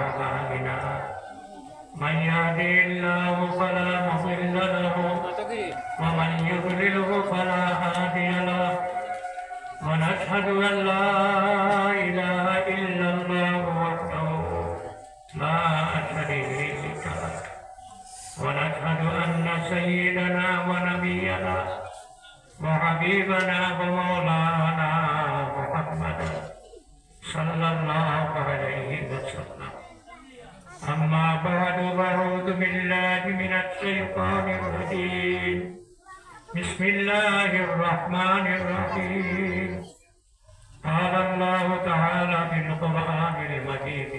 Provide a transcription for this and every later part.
أعمالنا من يهده الله فلا مضل له ومن يضلله فلا هادي له ونشهد أن لا إله إلا الله وحده لا شريك له ونشهد أن سيدنا ونبينا وحبيبنا ومولانا محمدا صلى الله عليه وسلم أما بعد فأعوذ بالله من الشيطان الرجيم بسم الله الرحمن الرحيم قال الله تعالى في القرآن المجيد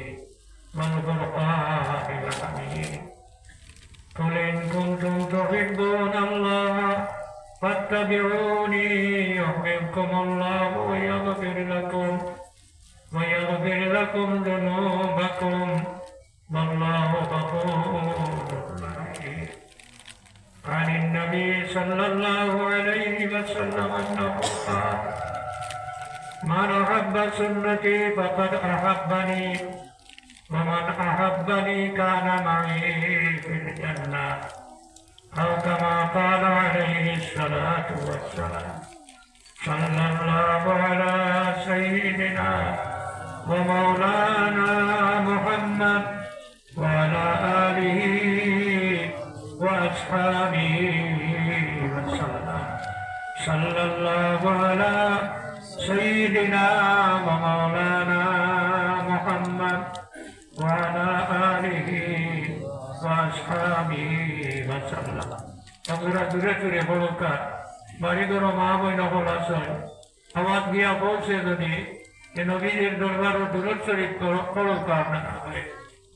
والقرآن الحميد قل إن كنتم تحبون الله فاتبعوني يحببكم الله ويغفر لكم ويغفر لكم ذنوبكم والله غفور رحيم عن النبي صلى الله عليه وسلم انه قال من احب سنتي فقد احبني ومن احبني كان معي في الجنه أو كما قال عليه الصلاة والسلام صلى الله على سيدنا ومولانا محمد وعلى آله وأصحابه وسلم صلى الله على سيدنا ومولانا محمد وعلى آله وأصحابه وسلم আমরা দূরে দূরে বড়কা বাড়ি ধরো মা বই নকল আসন আমার গিয়া বলছে যদি যে নবীদের দরবার ও দূরত শরীফ করকা আপনারা হয়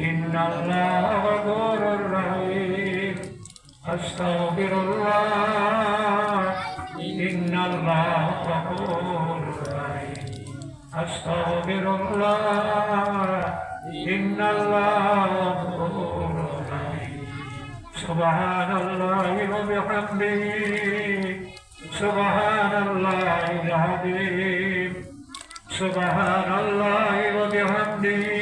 إن الله غفور رحيم أستغفر الله إن الله غفور رحيم أستغفر الله إن الله غفور رحيم سبحان الله وبحمده سبحان الله العظيم سبحان الله وبحمده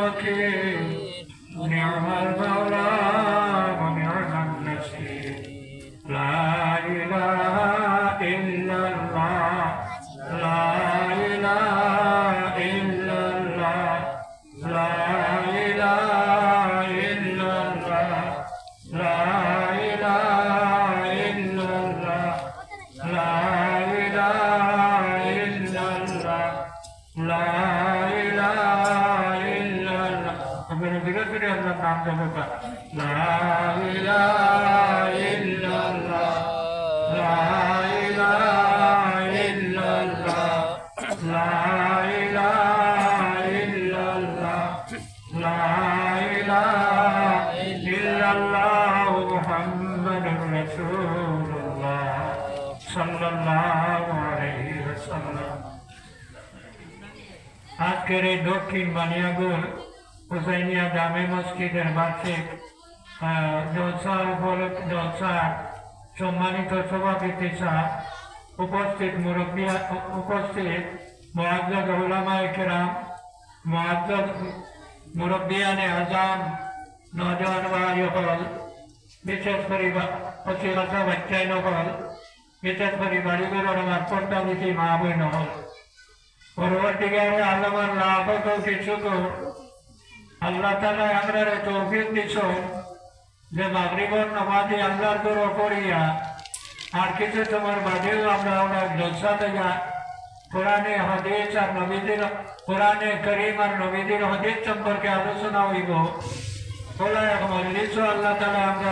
লা ইলাহা ইল্লাল্লাহ আপনারা ধীরে ধীরে আপনার নাম জপ করা লা ইলাহা ইল্লাল্লাহ লা ইলাহা ইল্লাল্লাহ লা ইলাহা ইল্লাল্লাহ লা ইলাহা ইল্লাল্লাহ মুহাম্মাদুর রাসূলুল্লাহ সাল্লাল্লাহু আলাইহি ওয়াসাল্লাম আজকের এই দক্ষিণ বানিয়াগুল হুসাইনিয়া জামে মসজিদের বার্ষিক আহ, জলসা উপলক্ষ জলসা সম্মানিত সভাপতি সাহেব উপস্থিত মুরব্বী উপস্থিত মুআজ্জাদ উলামায়ে কেরাম মুআজ্জাদ মুরব্বিয়ানে আজাম নজওয়ান ভাই হল বিশেষ করে অচিরতা বাচ্চাই নহল বিশেষ করে বাড়িগুলোর আমার পর্দা নীতি মা বই নহল পরবর্তীকালে আল্লামার লাভ কিছু তো আল্লাহ তালা আমরা তৌফিক দিছ যে মাগরিবর নামাজে আল্লাহর দর করিয়া আর কিছু তোমার বাদেও আমরা আমরা জলসা দেয়া, কোরআনে হদিস আর নবীদের, কোরআনে করিম আর নবীদের হদিস সম্পর্কে আলোচনা হইব। বলা এক মজলিস আল্লাহ তালা আমরা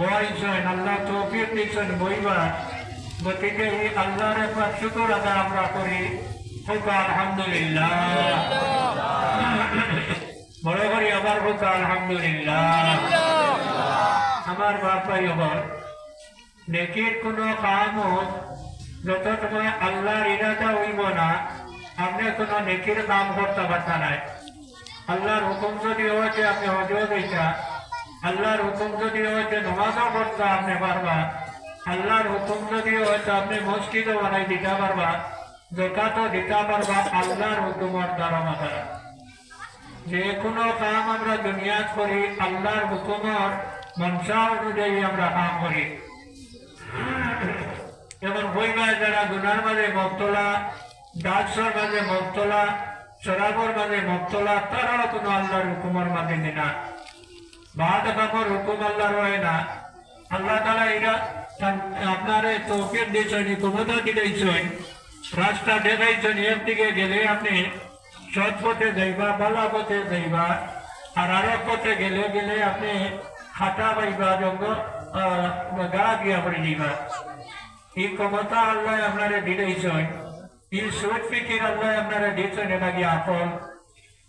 বয়সেন আল্লাহ তৌফিক দিচ্ছেন বইবার, গতিকে এই আল্লাহর একবার শুকর আদা আমরা করি। হোক আলহামদুলিল্লাহ। বড় করি আবার হোক আলহামদুলিল্লাহ। আমার বাপাই আবার নেকির কোনো কাম হোক যত সময় আল্লাহর ইরাদা হইব না আপনি কোনো নেকির কাম করতে পারতা নাই আল্লাহর হুকুম যদি হয়েছে, আপনি হজও দিতা আল্লাহর হুকুম যদি হয়েছে, নমাজও করতে আপনি পারবা। আল্লাহর হুকুম যদি হয়েছে, আপনি মসজিদও বানাই দিতে পারবা। জকাতও দিতে পারবা আল্লাহর হুকুমের দ্বারা মাথা যে কোনো কাম আমরা দুনিয়াত করি, আল্লাহর হুকুমের মনসা অনুযায়ী আমরা কাম করি। যেমন বইবায় যারা গুনার মাঝে মক্তলা ডাকসর মাঝে মক্তলা শরাবর মাঝে মক্তলা তারাও কোনো আল্লাহর হুকুমের মাঝে না। বাদ কাপড় হুকুম আল্লাহর হয় না। আল্লাহ তালা এরা আপনারে তৌফিক দিয়েছেন ক্ষমতা দিয়েছেন। রাস্তা দেখাইছেন এর দিকে গেলে আপনি সৎ যাইবা, বালা পথে যাইবা, আর আরও পথে গেলে গেলে আপনি খাটা পাইবা জঙ্গল গা গিয়া পড়ে যাইবা এই ক্ষমতা আল্লাহ আপনারে দিয়েছেন এই সুদ ফিকির আল্লাহ আপনারা দিয়েছেন, এটা কি আপন?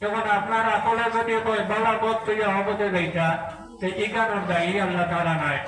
যখন আপনার আপলে যদি বালা পথ তুই হবতে যাইতা, তো কারণ দায়ী আল্লাহ তারা নাই।